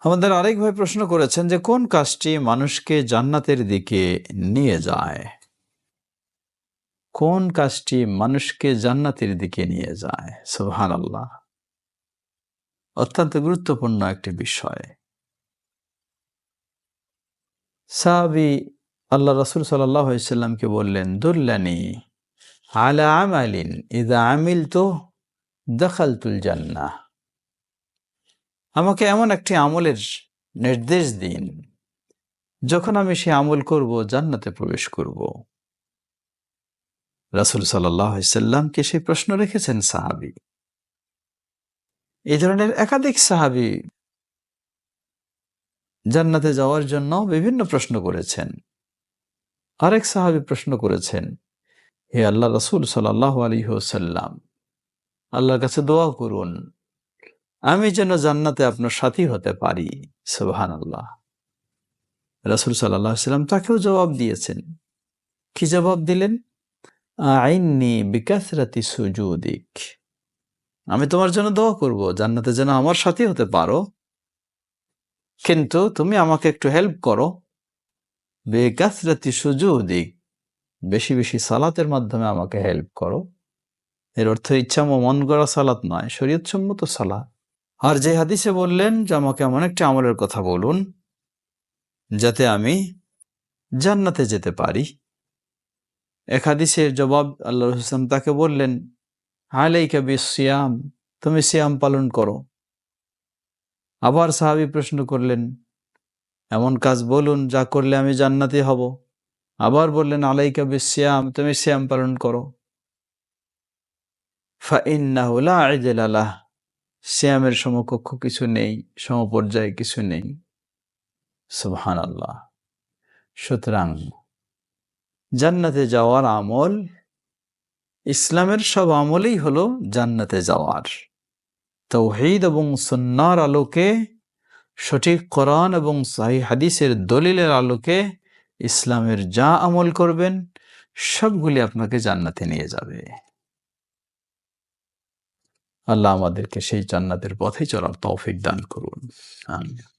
আমাদের আরেক ভাই প্রশ্ন করেছেন যে, কোন কাজটি মানুষকে জান্নাতের দিকে নিয়ে যায়? কোন কাজটি মানুষকে জান্নাতের দিকে নিয়ে যায়? সুহান আল্লাহ অত্যন্ত গুরুত্বপূর্ণ একটি বিষয়। সাহাবি আল্লাহ রসুল সাল্লামকে বললেন, দুল্লানি আলা আমালিন ইদা আমিল তো দখালতুল জান্নাহ। আমাকে এমন একটি আমলের নির্দেশ দিন, যখন আমি সে আমল করব, জান্নাতে প্রবেশ করব। রাসুল সাল্লামকে সেই প্রশ্ন রেখেছেন, সাহাবি? এই ধরনের একাধিক সাহাবি জান্নাতে যাওয়ার জন্য বিভিন্ন প্রশ্ন করেছেন। আরেক সাহাবি প্রশ্ন করেছেন, হে আল্লাহ রসুল সাল্লাহ আলী হোসাল্লাম আল্লাহর কাছে দোয়া করুন। আমি যেন জান্নাতে আপনার সাথী হতে পারি। সুবহান আল্লাহ রাসুল সাল্লাম তাকেও জবাব দিয়েছেন। কি জবাব দিলেন? আইননি বিকাশরাতি সুজুদিক। আমি তোমার জন্য দোয়া করব, জান্নাতে যেন আমার সাথী হতে পারো। কিন্তু তুমি আমাকে একটু হেল্প করো। বেকাসরাতি সুজুদিক। বেশি বেশি সালাতের মাধ্যমে আমাকে হেল্প করো। এর অর্থ ইচ্ছা মন গড়া সালাত নয় শরীয়ত সম্মত সালাত। আর যে হাদিসে বললেন যে আমাকে এমন একটি আমলের কথা বলুন, যাতে আমি জান্নাতে যেতে পারি। এক হাদিসের জবাব আল্লাহ হোসেন তাকে বললেন হালাইকা বি সিয়াম তুমি সিয়াম পালন করো। আবার সাহাবি প্রশ্ন করলেন, এমন কাজ বলুন যা করলে আমি জান্নাতি হব। আবার বললেন, আলাইকা বি সিয়াম তুমি সিয়াম পালন করো। ফা ইন্নাহু লা আলাহ শ্যামের সমকক্ষ কিছু নেই, সমপর্যায়ে কিছু নেই। সুবহান আল্লাহ সুতরাং জান্নাতে যাওয়ার আমল, ইসলামের সব আমলেই হলো জান্নাতে যাওয়ার। তৌহিদ এবং সন্ন্যার আলোকে, সঠিক কোরআন এবং সাহি হাদিসের দলিলের আলোকে ইসলামের যা আমল করবেন, সবগুলি আপনাকে জান্নাতে নিয়ে যাবে। আল্লাহ আমাদেরকে সেই জান্নাতের পথে চলার তৌফিক দান করুন। আমিন।